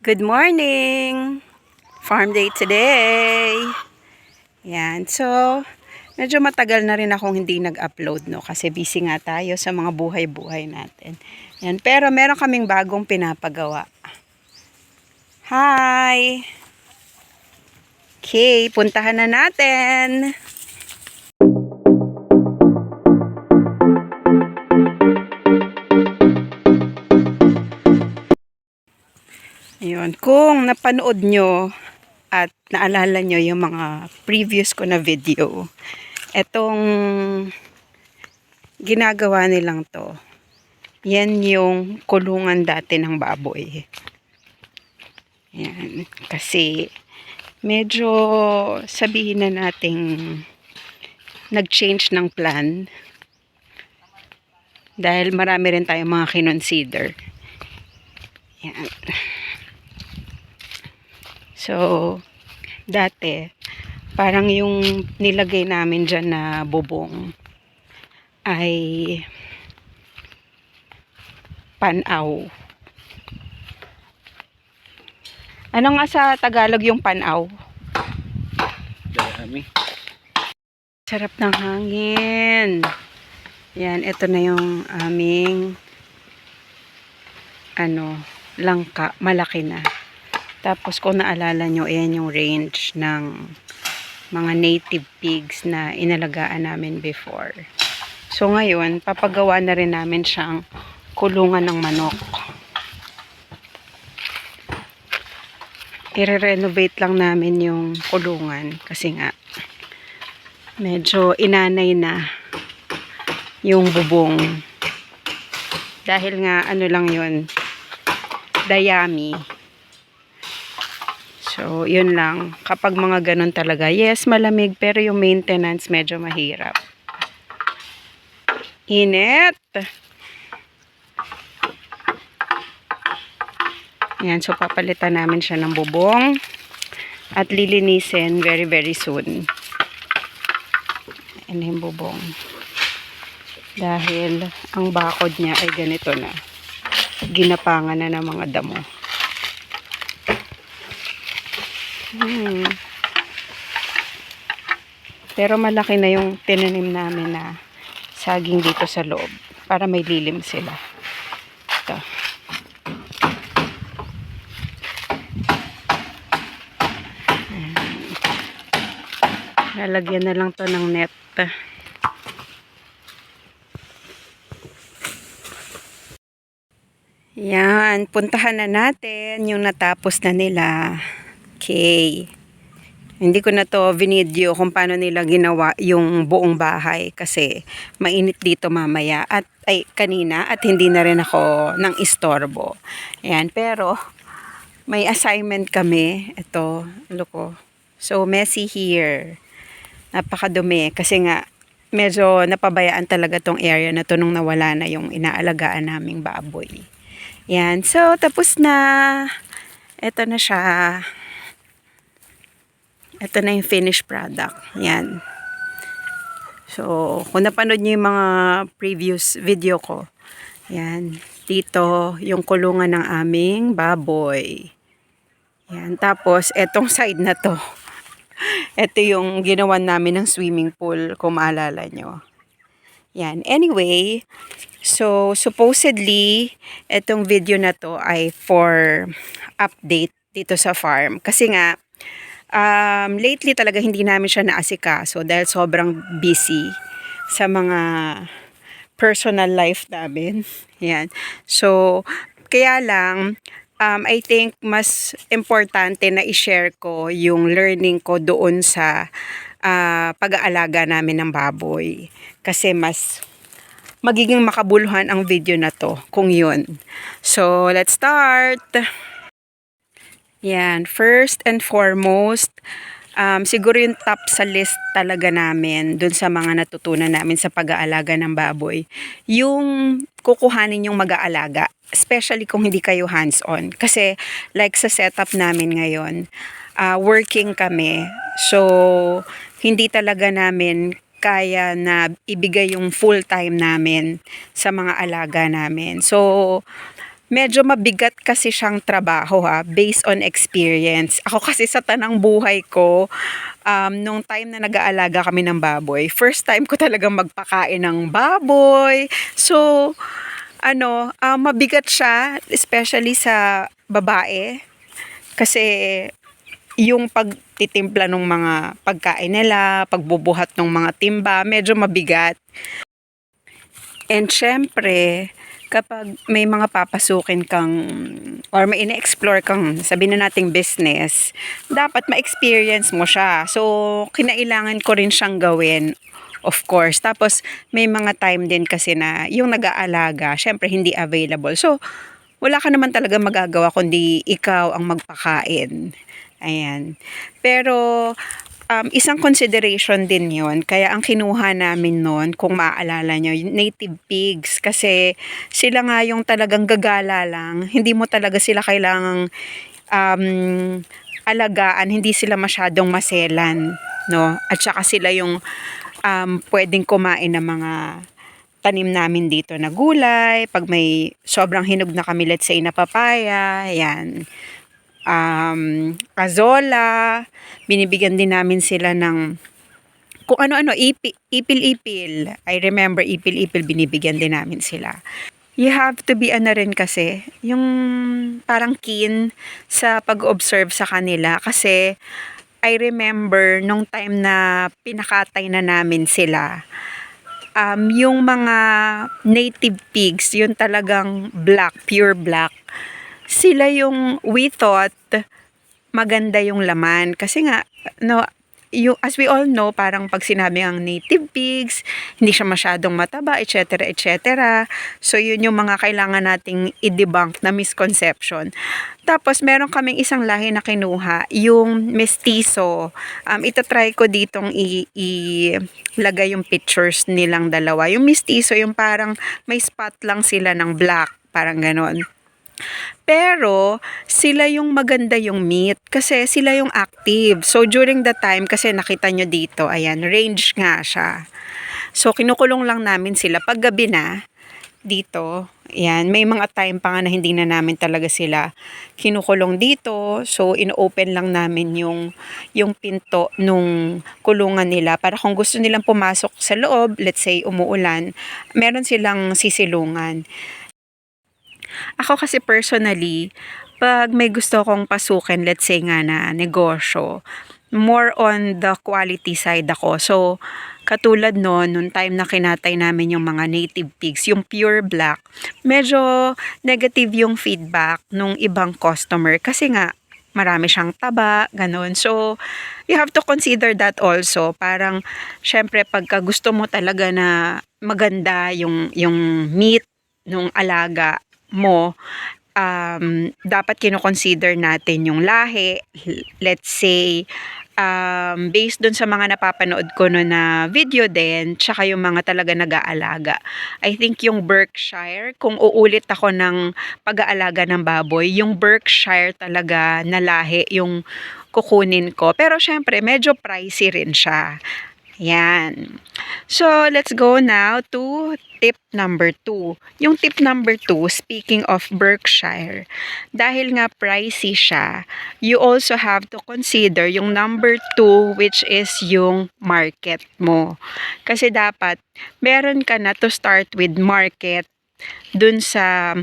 Good morning! Farm day today! Yan, so medyo matagal na rin akong hindi nag-upload no kasi busy nga tayo sa mga buhay-buhay natin. Yan, pero meron kaming bagong pinapagawa. Hi! Okay, puntahan na natin! Ayun, kung napanood nyo at naalala nyo yung mga previous ko na video, etong ginagawa nilang to, yan yung kulungan dati ng baboy. Yan, kasi medyo sabihin na nating nag-change ng plan dahil marami rin tayong mga kinonsider. Yan. So, dati, parang yung nilagay namin dyan na bubong ay panaw. Ano nga sa Tagalog yung panaw? Dami. Sarap ng hangin. Yan, ito na yung aming ano, langka. Malaki na. Tapos kung naalala nyo, ayan yung range ng mga native pigs na inalagaan namin before. So ngayon, papagawa na rin namin siyang kulungan ng manok. I-renovate lang namin yung kulungan kasi nga medyo inanay na yung bubong. Dahil nga ano lang yun, dayami. So, yun lang. Kapag mga ganun talaga, yes, malamig, pero yung maintenance medyo mahirap. Init! Yan, so papalitan namin siya ng bubong at lilinisin very very soon. Yan yung bubong. Dahil ang bakod niya ay ganito na. Ginapangan na ng mga damo. Hmm. Pero malaki na yung tinanim namin na saging dito sa loob para may lilim sila. Ito. Ayan. Lalagyan na lang to ng net. Yan, puntahan na natin yung natapos na nila. Okay. Hindi ko na to video kung paano nila ginawa yung buong bahay kasi mainit dito mamaya at ay kanina at hindi na rin ako ng istorbo. Ayan, pero may assignment kami. Ito, loko. So messy here. Napakadumi kasi nga medyo napabayaan talaga tong area na to nung nawala na yung inaalagaan naming baboy. Yan. So, tapos na. Ito na siya. Ito na yung finished product. Yan. So, kung napanood niyo yung mga previous video ko, yan. Dito, yung kulungan ng aming baboy. Yan. Tapos, etong side na to. Ito yung ginawan namin ng swimming pool, kung maalala nyo. Yan. Anyway, so supposedly, itong video na to ay for update dito sa farm. Kasi nga, um, lately talaga hindi namin siya naasikaso dahil sobrang busy sa mga personal life namin. Yan. So, kaya lang, um, I think mas importante na i-share ko yung learning ko doon sa ah, pag-aalaga namin ng baboy. Kasi mas magiging makabuluhan ang video na to kung yun. So, let's start! Yan, first and foremost, um, siguro yung top sa list talaga namin dun sa mga natutunan namin sa pag-aalaga ng baboy, yung kukuhanin yung mag-aalaga, especially kung hindi kayo hands-on. Kasi like sa setup namin ngayon, ah, working kami, so hindi talaga namin kaya na ibigay yung full time namin sa mga alaga namin. So, medyo mabigat kasi siyang trabaho ha, based on experience. Ako kasi sa tanang buhay ko, um, nung time na nag-aalaga kami ng baboy, first time ko talagang magpakain ng baboy. So, ano, ah, mabigat siya, especially sa babae. Kasi yung pagtitimpla ng mga pagkain nila, pagbubuhat ng mga timba, medyo mabigat. And syempre, kapag may mga papasukin kang or may ine-explore kang sabihin na nating business, dapat ma-experience mo siya. So, kinailangan ko rin siyang gawin of course. Tapos, may mga time din kasi na yung nag-aalaga, syempre hindi available. So, wala ka naman talaga magagawa kundi ikaw ang magpakain. Ayan. Pero, um, isang consideration din yon Kaya ang kinuha namin noon, kung maaalala nyo, native pigs. Kasi sila nga yung talagang gagala lang. Hindi mo talaga sila kailangang um, alagaan. Hindi sila masyadong maselan. No? At saka sila yung um, pwedeng kumain ng mga tanim namin dito na gulay. Pag may sobrang hinog na kami, let's say na papaya, yan um, azola, binibigyan din namin sila ng kung ano-ano, ipi, ipil-ipil. I remember ipil-ipil, binibigyan din namin sila. You have to be ano rin kasi, yung parang keen sa pag-observe sa kanila kasi I remember nung time na pinakatay na namin sila, um, yung mga native pigs, yung talagang black, pure black, sila yung we thought maganda yung laman. Kasi nga, no, yung, as we all know, parang pag sinabi ang native pigs, hindi siya masyadong mataba, etc. etc. So, yun yung mga kailangan nating i-debunk na misconception. Tapos, meron kaming isang lahi na kinuha, yung mestizo. Um, itatry ko ditong ilagay yung pictures nilang dalawa. Yung mestizo, yung parang may spot lang sila ng black, parang ganon. Pero, sila yung maganda yung meat kasi sila yung active. So, during the time, kasi nakita nyo dito, ayan, range nga siya. So, kinukulong lang namin sila. Pag gabi na, dito, ayan, may mga time pa nga na hindi na namin talaga sila kinukulong dito. So, ino-open lang namin yung, yung pinto nung kulungan nila para kung gusto nilang pumasok sa loob, let's say umuulan, meron silang sisilungan. Ako kasi personally, pag may gusto kong pasukin, let's say nga na negosyo, more on the quality side ako. So, katulad noon, nung time na kinatay namin yung mga native pigs, yung pure black, medyo negative yung feedback nung ibang customer kasi nga marami siyang taba, ganun. So, you have to consider that also. Parang, syempre, pagka gusto mo talaga na maganda yung, yung meat nung alaga, mo, um, dapat kinoconsider natin yung lahi. Let's say, um, based dun sa mga napapanood ko no na video din, tsaka yung mga talaga nag-aalaga. I think yung Berkshire, kung uulit ako ng pag-aalaga ng baboy, yung Berkshire talaga na lahi yung kukunin ko. Pero syempre, medyo pricey rin siya. Yan. So, let's go now to tip number 2. Yung tip number 2, speaking of Berkshire, dahil nga pricey siya, you also have to consider yung number 2 which is yung market mo. Kasi dapat, meron ka na to start with market dun sa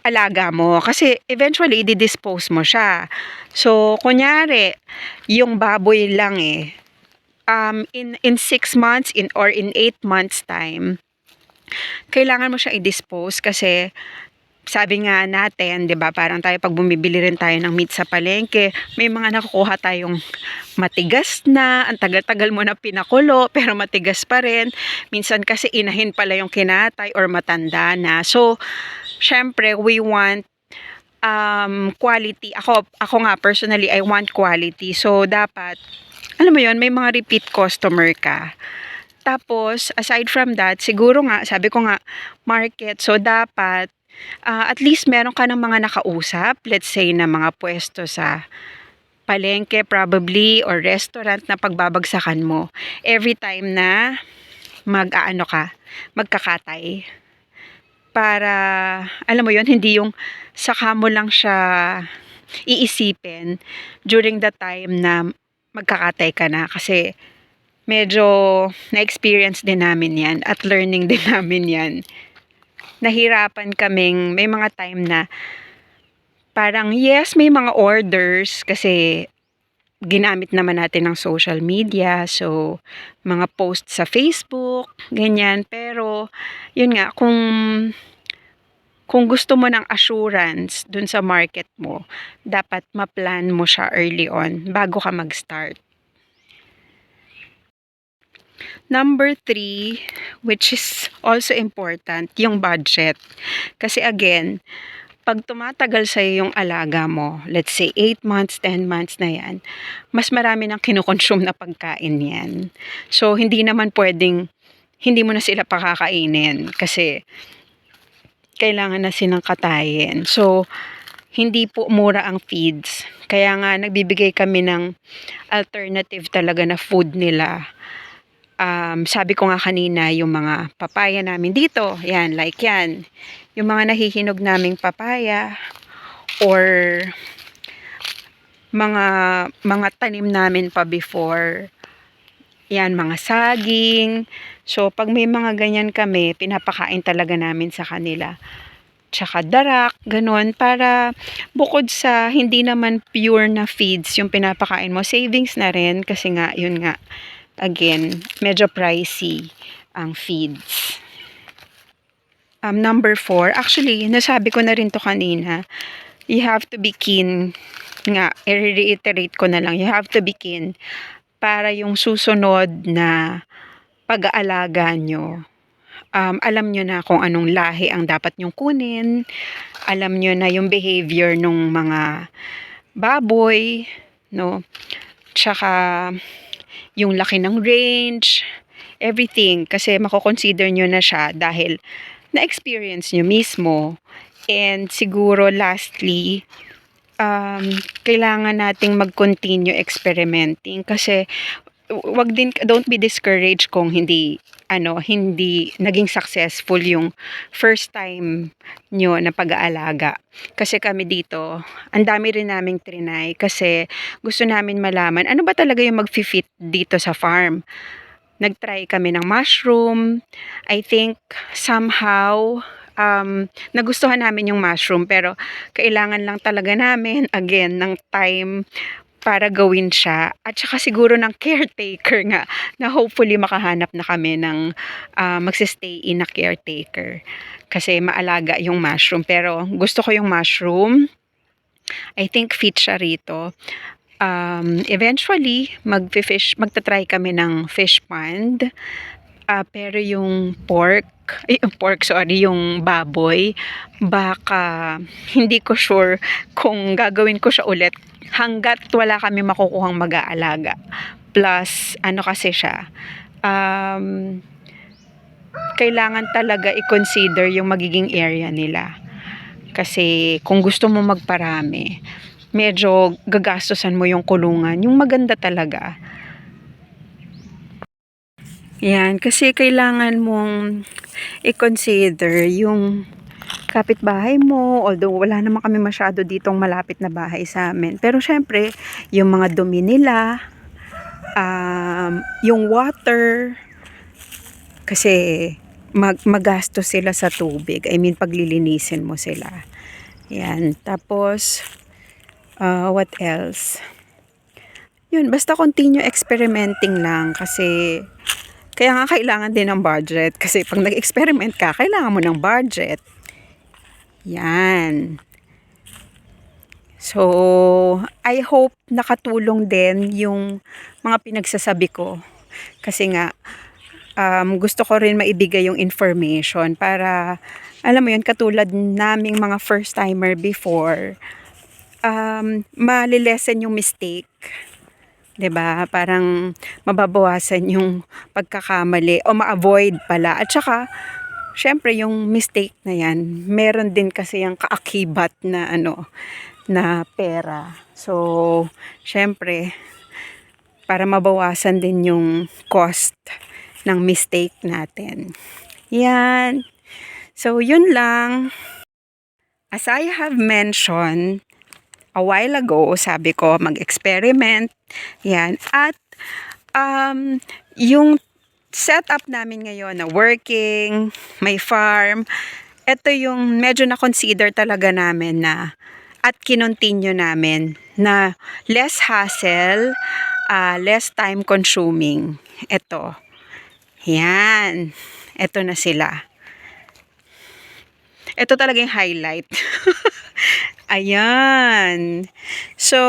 alaga mo. Kasi eventually, i-dispose mo siya. So, kunyari, yung baboy lang eh, um, in in 6 months in or in 8 months time kailangan mo siya i-dispose kasi sabi nga natin, 'di ba, parang tayo pag bumibili rin tayo ng meat sa palengke, may mga nakukuha tayong matigas na, ang tagal-tagal mo na pinakulo, pero matigas pa rin. Minsan kasi inahin pala yung kinatay or matanda na. So, syempre, we want um, quality. Ako, ako nga personally, I want quality. So, dapat alam mo yon may mga repeat customer ka. Tapos, aside from that, siguro nga, sabi ko nga, market. So, dapat, uh, at least meron ka ng mga nakausap. Let's say, na mga pwesto sa palengke probably or restaurant na pagbabagsakan mo. Every time na mag-aano ka, magkakatay para, alam mo yon hindi yung saka mo lang siya iisipin during the time na magkakatay ka na. Kasi medyo na-experience din namin yan at learning din namin yan. Nahirapan kaming, may mga time na parang yes, may mga orders kasi ginamit naman natin ng social media. So, mga post sa Facebook, ganyan. Pero, yun nga, kung kung gusto mo ng assurance dun sa market mo, dapat ma-plan mo siya early on bago ka mag-start. Number three, which is also important, yung budget. Kasi again, pag tumatagal sa yung alaga mo, let's say 8 months, 10 months na yan, mas marami nang kinukonsume na pagkain yan. So, hindi naman pwedeng, hindi mo na sila pakakainin kasi kailangan na silang katayin. So, hindi po mura ang feeds. Kaya nga, nagbibigay kami ng alternative talaga na food nila. Um, sabi ko nga kanina, yung mga papaya namin dito, yan, like yan. Yung mga nahihinog naming papaya or mga mga tanim namin pa before. Yan, mga saging. So, pag may mga ganyan kami, pinapakain talaga namin sa kanila. Tsaka darak, ganun, para bukod sa hindi naman pure na feeds yung pinapakain mo, savings na rin kasi nga, yun nga, again, medyo pricey ang feeds. Um, number four, actually, nasabi ko na rin to kanina, you have to be keen, nga, i-reiterate ko na lang, you have to be keen para yung susunod na pag-aalaga nyo, um, alam nyo na kung anong lahi ang dapat nyong kunin, alam nyo na yung behavior ng mga baboy, no? Tsaka, yung laki ng range, everything. Kasi mako-consider nyo na siya dahil na-experience nyo mismo. And siguro lastly, um, kailangan nating mag-continue experimenting kasi wag din don't be discouraged kung hindi ano hindi naging successful yung first time nyo na pag-aalaga. Kasi kami dito ang dami rin naming trinay kasi gusto namin malaman ano ba talaga yung mag-fit dito sa farm? Nagtry kami ng mushroom. I think somehow um, nagustuhan namin yung mushroom pero kailangan lang talaga namin again ng time para gawin siya. At saka siguro ng caretaker nga na hopefully makahanap na kami ng uh, magsistay in na caretaker. Kasi maalaga yung mushroom. Pero gusto ko yung mushroom. I think fit siya rito. Um, eventually mag-fish magta-try kami ng fish pond uh, pero yung pork ay, yung pork, sorry, yung baboy, baka hindi ko sure kung gagawin ko siya ulit hanggat wala kami makukuhang mag-aalaga. Plus, ano kasi siya, um, kailangan talaga i-consider yung magiging area nila. Kasi kung gusto mo magparami, medyo gagastosan mo yung kulungan. Yung maganda talaga, yan, kasi kailangan mong i-consider yung kapitbahay mo, although wala naman kami masyado ditong malapit na bahay sa amin. Pero syempre, yung mga dumi nila, um, yung water, kasi mag magasto sila sa tubig. I mean, paglilinisin mo sila. Yan. Tapos, uh, what else? Yun, basta continue experimenting lang kasi kaya nga kailangan din ng budget. Kasi pag nag-experiment ka, kailangan mo ng budget. Yan. So, I hope nakatulong din yung mga pinagsasabi ko. Kasi nga, um, gusto ko rin maibigay yung information para, alam mo yun, katulad naming mga first timer before, um, malilesen yung mistake ba? Parang mababawasan yung pagkakamali o ma-avoid pala. At saka syempre yung mistake na 'yan, meron din kasi yung kaakibat na ano na pera. So, syempre para mabawasan din yung cost ng mistake natin. Yan. So, yun lang. As I have mentioned a while ago, sabi ko, mag-experiment. Yan. At, um, yung setup namin ngayon na working, may farm, ito yung medyo na-consider talaga namin na at kinontinue namin na less hassle, ah, less time consuming. Ito. Yan. Ito na sila. Ito talaga yung highlight. Ayan. So,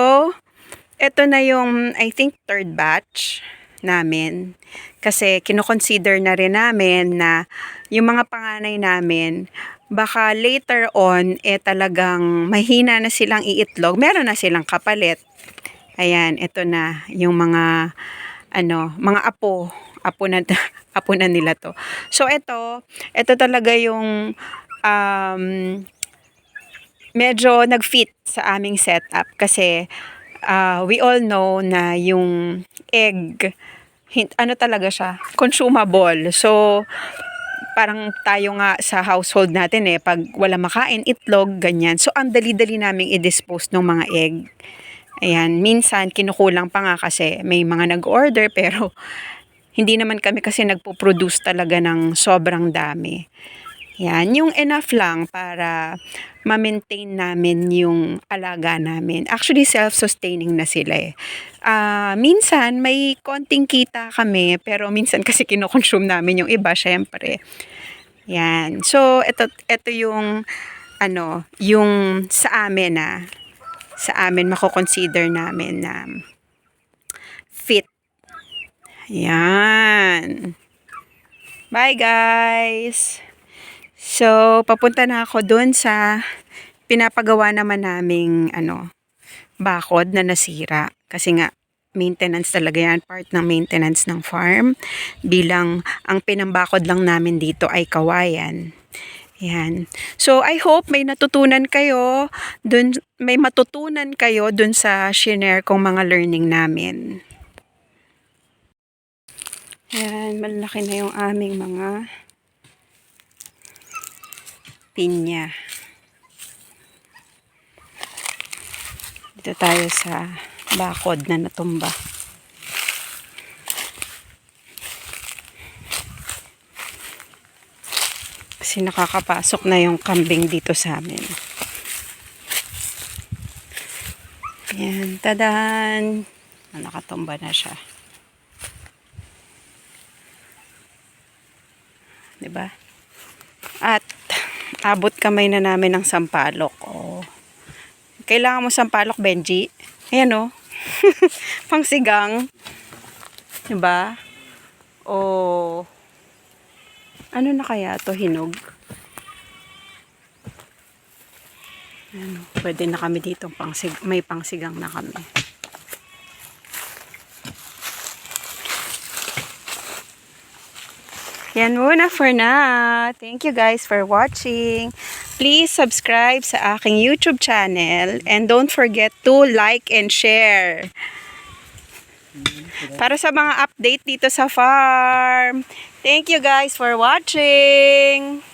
ito na yung, I think, third batch namin. Kasi kinoconsider na rin namin na yung mga panganay namin, baka later on, eh talagang mahina na silang iitlog. Meron na silang kapalit. Ayan, ito na yung mga, ano, mga apo. Apo na, apo na nila to. So, ito, ito talaga yung, um, medyo nag-fit sa aming setup kasi uh, we all know na yung egg ano talaga siya consumable. So parang tayo nga sa household natin eh pag wala makain itlog ganyan. So ang dali-dali naming i-dispose ng mga egg. Ayan minsan kinukulang pa nga kasi may mga nag-order pero hindi naman kami kasi nagpo-produce talaga ng sobrang dami yan, yung enough lang para ma-maintain namin yung alaga namin. Actually, self-sustaining na sila eh. Ah, minsan, may konting kita kami, pero minsan kasi kinokonsume namin yung iba, syempre. Yan. So, ito, ito yung, ano, yung sa amin na, sa amin mako-consider namin na fit. Yan. Bye, guys! So, papunta na ako doon sa pinapagawa naman naming ano, bakod na nasira. Kasi nga, maintenance talaga yan, part ng maintenance ng farm. Bilang ang pinambakod lang namin dito ay kawayan. Yan. So, I hope may natutunan kayo, dun, may matutunan kayo dun sa shinare kong mga learning namin. Yan, malaki na yung aming mga pinya. Dito tayo sa bakod na natumba. Kasi nakakapasok na yung kambing dito sa amin. Yan, tadan! Ah, Nakatumba na siya. 'Di ba? Abot kamay na namin ng sampalok. Oh. Kailangan mo sampalok, Benji. Ayan oh. Pangsigang. 'Di ba? Oh. Ano na kaya to hinog? Ano, pwede na kami dito pangsig may pangsigang na kami. Yan muna for now. Thank you guys for watching. Please subscribe sa aking YouTube channel and don't forget to like and share. Para sa mga update dito sa farm. Thank you guys for watching.